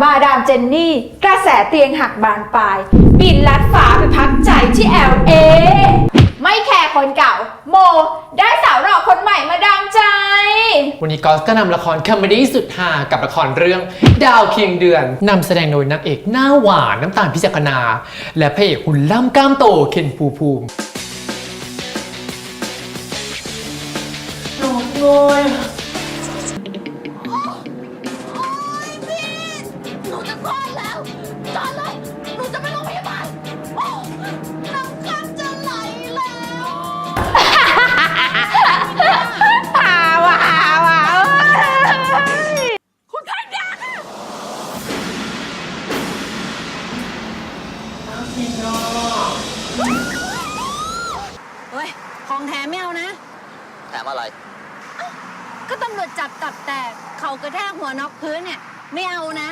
มาดามเจนนี่ กระแสเตียงหักบานปลาย บินลัดฟ้าไปพักใจที่ LA ไม่แคร์คนเก่า โม ได้สาวหล่อคนใหม่มาดามใจ วันนี้กอสก็นำละครคอมเมดี้สุดฮากับละครเรื่อง ดาวเคียงเดือนนำแสดงโดยนางเอกหน้าหวานน้ำตาลพิจักนา และพระเอกหุ่นล่ำกล้ามโตเคนภูมิภูมิห เฮ้ย ของแถมไม่เอานะ แถมอะไร ก็ตำรวจจับตับแตก เขากระแทกหัวน็อกพื้นเนี่ย ไม่เอานะ